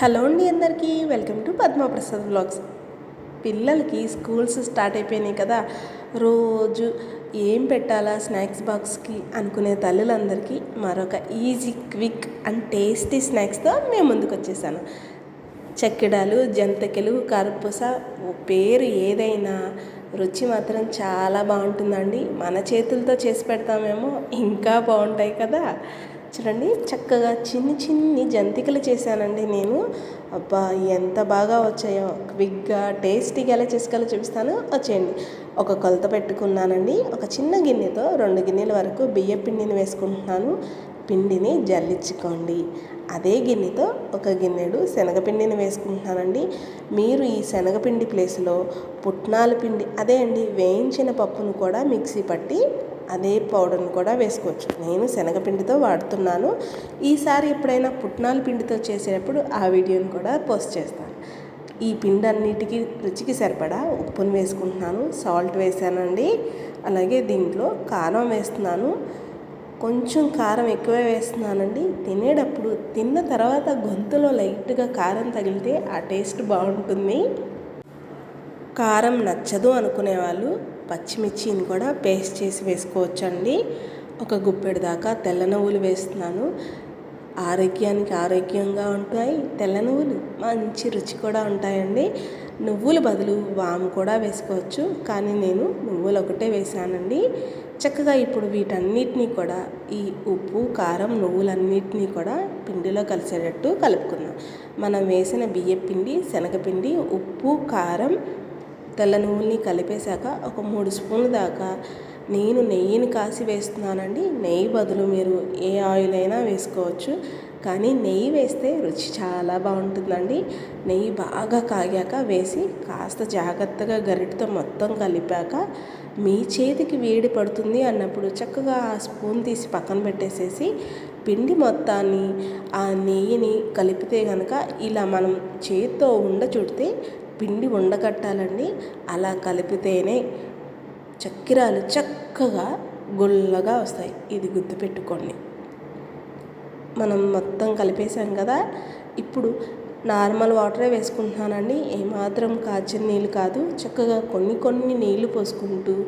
Hello అండి అందరికీ welcome to Padmaprasad blogs పిల్లలకి స్కూల్స్ స్టార్ట్ అయిపోయినాయి కదా రోజు ఏం పెట్టాలా స్నాక్స్ బాక్స్కి అనుకునే తల్లులందరికీ మరొక ఈజీ క్విక్ అండ్ టేస్టీ స్నాక్స్తో మేము ముందుకు వచ్చేసాను చెక్కిడాలు జంతికలు కర్పూస పేరు ఏదైనా రుచి మాత్రం చాలా బాగుంటుందండి. మన చేతులతో చేసి పెడతామేమో ఇంకా బాగుంటాయి కదా. చూడండి చక్కగా చిన్ని చిన్ని జంతికలు చేశానండి నేను. అబ్బా ఎంత బాగా వచ్చాయో. క్విక్గా టేస్టీగా ఎలా చేసుకోవాలో చూపిస్తాను. వచ్చేయండి. ఒక కొలత పెట్టుకున్నానండి. ఒక చిన్న గిన్నెతో రెండు గిన్నెల వరకు బియ్య పిండిని వేసుకుంటున్నాను. పిండిని జల్లించుకోండి. అదే గిన్నెతో ఒక గిన్నెడు శనగపిండిని వేసుకుంటున్నానండి. మీరు ఈ శనగపిండి ప్లేస్లో పుట్నాల పిండి అదే అండి వేయించిన పప్పును కూడా మిక్సీ పట్టి అదే పౌడర్ని కూడా వేసుకోవచ్చు. నేను శనగపిండితో వాడుతున్నాను. ఈసారి ఎప్పుడైనా పుట్నాల పిండితో చేసేటప్పుడు ఆ వీడియోని కూడా పోస్ట్ చేస్తాను. ఈ పిండి అన్నిటికీ రుచికి సరిపడా ఉప్పును వేసుకుంటున్నాను. సాల్ట్ వేసానండి. అలాగే దీంట్లో కారం వేస్తున్నాను. కొంచెం కారం ఎక్కువే వేస్తున్నానండి. తినేటప్పుడు తిన్న తర్వాత గొంతులో లైట్గా కారం తగిలితే ఆ టేస్ట్ బాగుంటుంది. కారం నచ్చదు అనుకునే వాళ్ళు పచ్చిమిర్చిని కూడా పేస్ట్ చేసి వేసుకోవచ్చండి. ఒక గుప్పెడు దాకా తెల్ల నువ్వులు వేస్తున్నాను. ఆరోగ్యానికి ఆరోగ్యంగా ఉంటాయి. తెల్ల నువ్వులు మంచి రుచి కూడా ఉంటాయండి. నువ్వుల బదులు వాము కూడా వేసుకోవచ్చు. కానీ నేను నువ్వులు ఒకటే వేసానండి. చక్కగా ఇప్పుడు వీటన్నిటినీ కూడా ఈ ఉప్పు కారం నువ్వులన్నిటినీ కూడా పిండిలో కలిసేటట్టు కలుపుకుందాం. మనం వేసిన బియ్య పిండి శనగపిండి ఉప్పు కారం తెల్ల నువ్వుల్ని కలిపేశాక ఒక మూడు స్పూన్ల దాకా నేను నెయ్యిని కాసి వేస్తున్నానండి. నెయ్యి బదులు మీరు ఏ ఆయిల్ అయినా వేసుకోవచ్చు. కానీ నెయ్యి వేస్తే రుచి చాలా బాగుంటుందండి. నెయ్యి బాగా కాగాక వేసి కాస్త జాగ్రత్తగా గరిటతో మొత్తం కలిపాక మీ చేతికి వేడి పడుతుంది అన్నప్పుడు చక్కగా ఆ స్పూన్ తీసి పక్కన పెట్టేసేసి పిండి మొత్తాన్ని ఆ నెయ్యిని కలిపితే కనుక ఇలా మనం చేతితో ఉండ చుడితే పిండి ఉండకట్టాలండి అలా కలిపితేనే చక్కెరాలు చక్కగా గుల్లగా వస్తాయి. ఇది గుర్తుపెట్టుకోండి. మనం మొత్తం కలిపేసాం కదా. ఇప్పుడు నార్మల్ వాటరే వేసుకుంటున్నానండి. ఏమాత్రం కాచిన నీళ్ళు కాదు. చక్కగా కొన్ని కొన్ని నీళ్ళు పోసుకుంటూ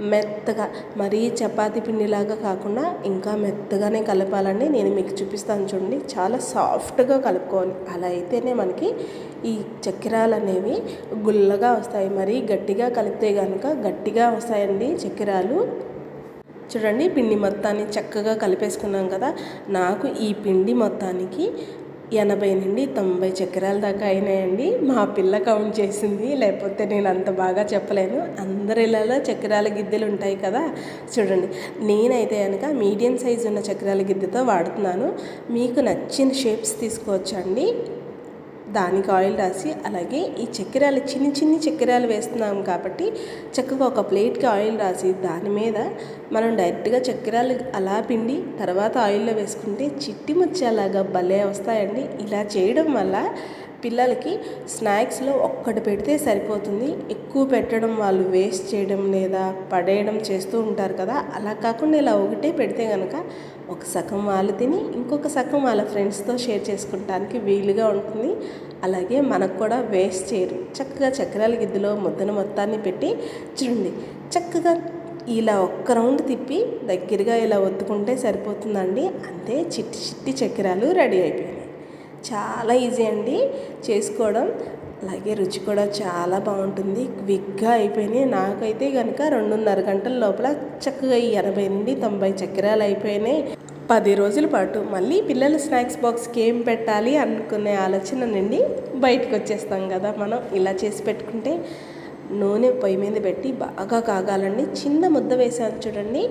మెత్తగా మరీ చపాతీ పిండిలాగా కాకుండా ఇంకా మెత్తగానే కలపాలండి. నేను మీకు చూపిస్తాను చూడండి. చాలా సాఫ్ట్గా కలుపుకోవాలి. అలా అయితేనే మనకి ఈ చక్కెరాలు అనేవి గుల్లగా వస్తాయి. మరీ గట్టిగా కలిపితే కనుక గట్టిగా వస్తాయండి చక్కెరాలు. చూడండి పిండి మొత్తాన్ని చక్కగా కలిపేసుకున్నాం కదా. నాకు ఈ పిండి మొత్తానికి ఎనభై నుండి తొంభై చక్రాల దాకా అయినాయండి. మా పిల్ల కౌంట్ చేసింది లేకపోతే నేను అంత బాగా చెప్పలేను. అందరిలలో చక్రాల గిద్దెలు ఉంటాయి కదా. చూడండి నేనైతే కనుక మీడియం సైజు ఉన్న చక్రాల గిద్దెతో వాడుతున్నాను. మీకు నచ్చిన షేప్స్ తీసుకోవచ్చండి. దానికి ఆయిల్ రాసి అలాగే ఈ చక్కెరాలు చిన్ని చిన్ని చక్కెరాలు వేస్తున్నాం కాబట్టి చక్కగా ఒక ప్లేట్కి ఆయిల్ రాసి దాని మీద మనం డైరెక్ట్గా చక్కెరాలు అలా పిండి తర్వాత ఆయిల్లో వేసుకుంటే చిట్టి ముచ్చేలాగా భలే వస్తాయండి. ఇలా చేయడం వల్ల పిల్లలకి స్నాక్స్లో ఒక్కటి పెడితే సరిపోతుంది. ఎక్కువ పెట్టడం వాళ్ళు వేస్ట్ చేయడం లేదా పడేయడం చేస్తూ ఉంటారు కదా అలా కాకుండా ఇలా ఒకటే పెడితే కనుక ఒక సగం వాళ్ళు తిని ఇంకొక సగం వాళ్ళ ఫ్రెండ్స్తో షేర్ చేసుకుంటానికి వీలుగా ఉంటుంది. అలాగే మనకు కూడా వేస్ట్ చేయరు. చక్కగా చక్రాల గిద్దెలో ముద్దను మొత్తాన్ని పెట్టి చూడండి చక్కగా ఇలా ఒక్క రౌండ్ తిప్పి దగ్గరగా ఇలా ఒత్తుకుంటే సరిపోతుందండి. అంతే చిట్టి చిట్టి చక్రాలు రెడీ అయిపోయినాయి. చాలా ఈజీ అండి చేసుకోవడం. అలాగే రుచి కూడా చాలా బాగుంటుంది. క్విక్గా అయిపోయినాయి. నాకైతే కనుక రెండున్నర గంటల లోపల చక్కగా ఈ ఎనభై నుండి తొంభై చక్రాలు అయిపోయినాయి. పది రోజుల పాటు మళ్ళీ పిల్లల స్నాక్స్ బాక్స్కి ఏం పెట్టాలి అనుకునే ఆలోచన నుండి బయటకు వచ్చేస్తాం కదా మనం. ఇలా చేసి పెట్టుకుంటే నూనె పొయ్యి మీద పెట్టి బాగా కాగాలండి. చిన్న ముద్ద వేసాను చూడండి.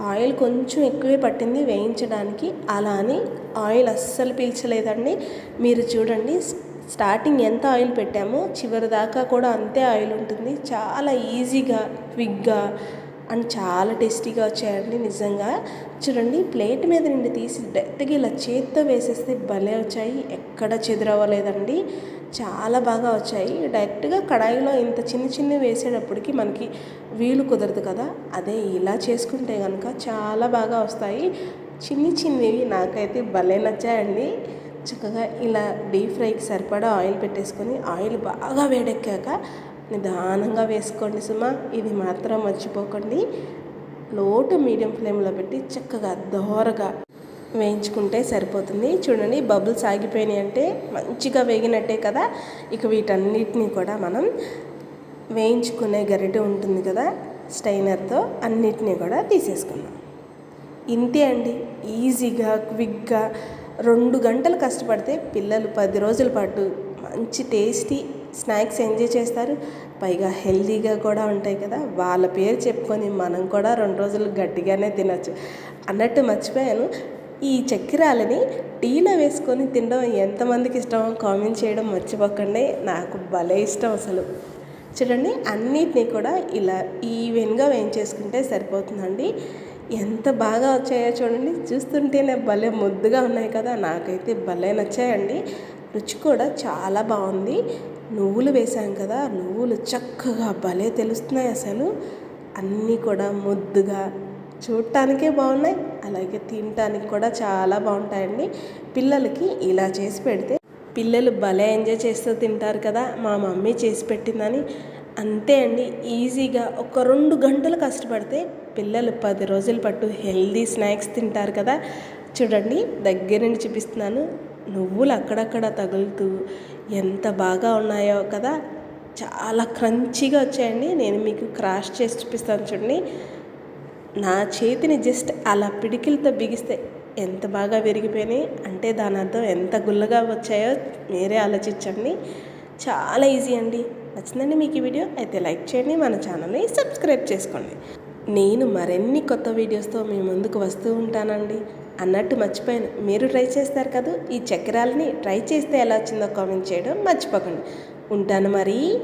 ఆయిల్ కొంచెం ఎక్కువే పట్టింది వేయించడానికి. అలా అని ఆయిల్ అస్సలు పీల్చలేదండి. మీరు చూడండి స్టార్టింగ్ ఎంత ఆయిల్ పెట్టామో చివరి దాకా కూడా అంతే ఆయిల్ ఉంటుంది. చాలా ఈజీగా క్విక్గా అండ్ చాలా టేస్టీగా వచ్చాయండి నిజంగా. చూడండి ప్లేట్ మీద నుండి తీసి డైరెక్ట్గా ఇలా చేత్తో వేసేస్తే భలే వచ్చాయి. ఎక్కడ చెదిరవ్వలేదండి. చాలా బాగా వచ్చాయి. డైరెక్ట్గా కడాయిలో ఇంత చిన్న చిన్న వేసేటప్పటికి మనకి వీలు కుదరదు కదా. అదే ఇలా చేసుకుంటే కనుక చాలా బాగా వస్తాయి. చిన్ని చిన్నవి నాకైతే భలే నచ్చాయండి. చక్కగా ఇలా డీప్ ఫ్రైకి సరిపడా ఆయిల్ పెట్టేసుకొని ఆయిల్ బాగా వేడెక్కాక నిదానంగా వేసుకోండి సుమా. ఇది మాత్రం మర్చిపోకండి. లోటు మీడియం ఫ్లేమ్లో పెట్టి చక్కగా దోరగా వేయించుకుంటే సరిపోతుంది. చూడండి బబుల్స్ ఆగిపోయినాయి అంటే మంచిగా వేగినట్టే కదా. ఇక వీటన్నిటిని కూడా మనం వేయించుకునే గరిటె ఉంటుంది కదా స్టైనర్తో అన్నిటినీ కూడా తీసేసుకుందాం. ఇంతే అండి. ఈజీగా క్విక్గా రెండు గంటలు కష్టపడితే పిల్లలు పది రోజుల పాటు మంచి టేస్టీ స్నాక్స్ ఎంజాయ్ చేస్తారు. పైగా హెల్దీగా కూడా ఉంటాయి కదా. వాళ్ళ పేరు చెప్పుకొని మనం కూడా రెండు రోజులు గట్టిగానే తినచ్చు. అన్నట్టు మర్చిపోయాను. ఈ చక్కెరాలని టీలో వేసుకొని తినడం ఎంతమందికి ఇష్టమో కామెంట్ చేయడం మర్చిపోకండి. నాకు భలే ఇష్టం అసలు. చూడండి అన్నిటినీ కూడా ఇలా ఈవెన్గా వేయించేసుకుంటే సరిపోతుందండి. ఎంత బాగా వచ్చాయో చూడండి. చూస్తుంటేనే భలే ముద్దుగా ఉన్నాయి కదా. నాకైతే భలే నచ్చాయండి. రుచి కూడా చాలా బాగుంది. నువ్వులు వేసాం కదా. నువ్వులు చక్కగా భలే తెలుస్తున్నాయి అసలు. అన్నీ కూడా ముద్దుగా చూడటానికే బాగున్నాయి. అలాగే తినటానికి కూడా చాలా బాగుంటాయండి. పిల్లలకి ఇలా చేసి పెడితే పిల్లలు భలే ఎంజాయ్ చేస్తూ తింటారు కదా. మా మమ్మీ చేసి పెట్టిందని. అంతే అండి. ఈజీగా ఒక రెండు గంటలు కష్టపడితే పిల్లలు పది రోజుల పట్టు హెల్దీ స్నాక్స్ తింటారు కదా చూడండి దగ్గర నుండి చూపిస్తున్నాను. నువ్వులు అక్కడక్కడ తగులుతూ ఎంత బాగా ఉన్నాయో కదా చాలా క్రంచీగా వచ్చాయండి. నేను మీకు క్రాష్ చేసి చూపిస్తాను చూడండి. నా చేతిని జస్ట్ అలా పిడికిలతో బిగిస్తే ఎంత బాగా విరిగిపోయినాయి? అంటే దాని అర్థం ఎంత గుల్లగా వచ్చాయో మీరే ఆలోచించండి. చాలా ఈజీ అండి. నచ్చిందండి మీకు ఈ వీడియో? అయితే లైక్ చేయండి మన ఛానల్ని సబ్స్క్రైబ్ చేసుకోండి. నేను మరిన్ని కొత్త వీడియోస్తో మీ ముందుకు వస్తూ ఉంటానండి. అన్నట్టు మర్చిపోయాను. మీరు ట్రై చేస్తారు కదా? ఈ చక్రాలని ట్రై చేస్తే ఎలా వచ్చిందో కామెంట్ చేయడం మర్చిపోకండి. ఉంటాను మరి.